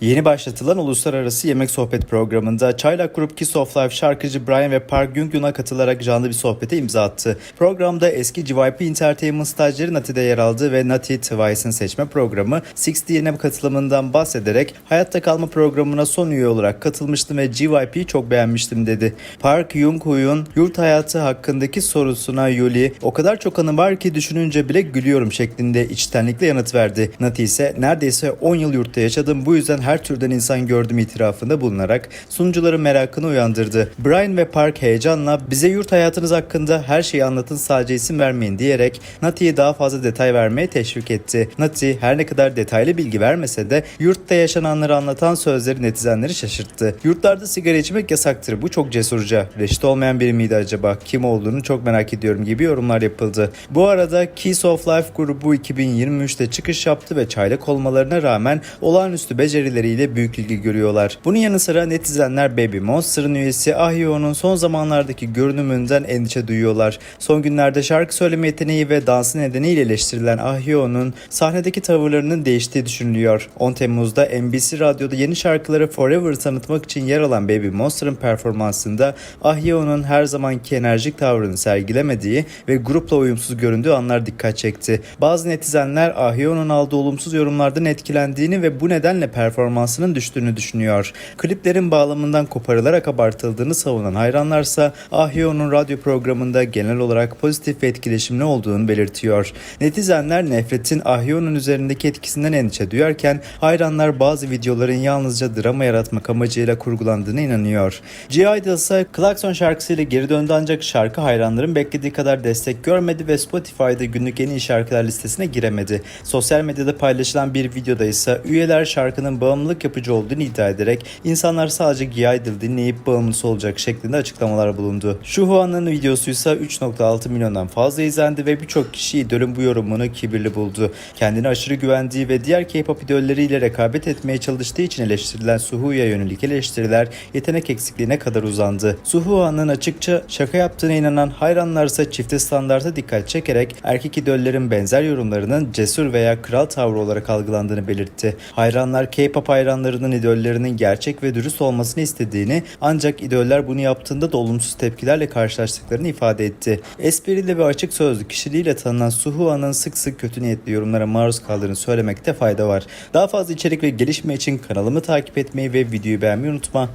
Yeni başlatılan uluslararası yemek sohbet programında Çaylak Grup Kiss of Life şarkıcı Brian ve Park Yung-yoon'a katılarak canlı bir sohbete imza attı. Programda eski GYP Entertainment stajyeri Nati de yer aldı ve Nati Twice'ın seçme programı 60'ine katılımından bahsederek hayatta kalma programına son üye olarak katılmıştım ve GYP'yi çok beğenmiştim dedi. Park Yung-hoon yurt hayatı hakkındaki sorusuna Yuli o kadar çok anı var ki düşününce bile gülüyorum şeklinde içtenlikle yanıt verdi. Nati ise neredeyse 10 yıl yurtta yaşadım bu yüzden her türden insan gördüm itirafında bulunarak sunucuların merakını uyandırdı. Brian ve Park heyecanla bize yurt hayatınız hakkında her şeyi anlatın sadece isim vermeyin diyerek Nati'ye daha fazla detay vermeye teşvik etti. Nati her ne kadar detaylı bilgi vermese de yurtta yaşananları anlatan sözleri netizenleri şaşırttı. Yurtlarda sigara içmek yasaktır bu çok cesurca. Reşit olmayan biri miydi acaba? Kim olduğunu çok merak ediyorum gibi yorumlar yapıldı. Bu arada Kiss of Life grubu 2023'te çıkış yaptı ve çaylak olmalarına rağmen olağanüstü becerileriyle büyük ilgi görüyorlar. Bunun yanı sıra netizenler Baby Monster'ın üyesi Ahyo'nun son zamanlardaki görünümünden endişe duyuyorlar. Son günlerde şarkı söyleme yeteneği ve dansı nedeniyle eleştirilen Ahyo'nun sahnedeki tavırlarının değiştiği düşünülüyor. 10 Temmuz'da NBC Radyo'da yeni şarkıları Forever tanıtmak için yer alan Baby Monster'ın performansında Ahyo'nun her zamanki enerjik tavrını sergilemediği ve grupla uyumsuz göründüğü anlar dikkat çekti. Bazı netizenler Ahyo'nun aldığı olumsuz yorumlardan etkilendiğini ve bu nedenle performansının düştüğünü düşünüyor. Kliplerin bağlamından koparılarak abartıldığını savunan hayranlarsa Ahyo'nun radyo programında genel olarak pozitif ve etkileşimli olduğunu belirtiyor. Netizenler nefretin Ahyo'nun üzerindeki etkisinden endişe duyarken hayranlar bazı videoların yalnızca drama yaratmak amacıyla kurgulandığına inanıyor. G.I.D. ise Klakson şarkısıyla geri döndü ancak şarkı hayranların beklediği kadar destek görmedi ve Spotify'da günlük en iyi şarkılar listesine giremedi. Sosyal medyada paylaşılan bir videoda ise üyeler şarkının bağımlılık yapıcı olduğunu iddia ederek insanlar sadece G.I.D. dinleyip bağımlısı olacak şeklinde açıklamalar bulundu. Shuhua'nın videosu ise 3.6 milyondan fazla izlendi ve birçok kişi idolün bu yorumunu kibirli buldu. Kendine aşırı güvendiği ve diğer K-pop idolleriyle rekabet etmeye çalıştığı için eleştirilen Suhu'ya yönelik eleştiriler yetenek eksikliğine kadar uzandı. Suhua'nın açıkça şaka yaptığına inanan hayranlar ise çifte standarta dikkat çekerek erkek idollerin benzer yorumlarının cesur veya kral tavrı olarak algılandığını belirtti. Hayranlar K-pop hayranlarının idollerinin gerçek ve dürüst olmasını istediğini ancak idoller bunu yaptığında da olumsuz tepkilerle karşılaştıklarını ifade etti. Esprili ve açık sözlü kişiliğiyle tanınan Suhua'nın sık sık kötü niyetli yorumlara maruz kaldığını söylemekte fayda var. Daha fazla içerik ve gelişme için kanalımı takip etmeyi ve videoyu beğenmeyi unutma.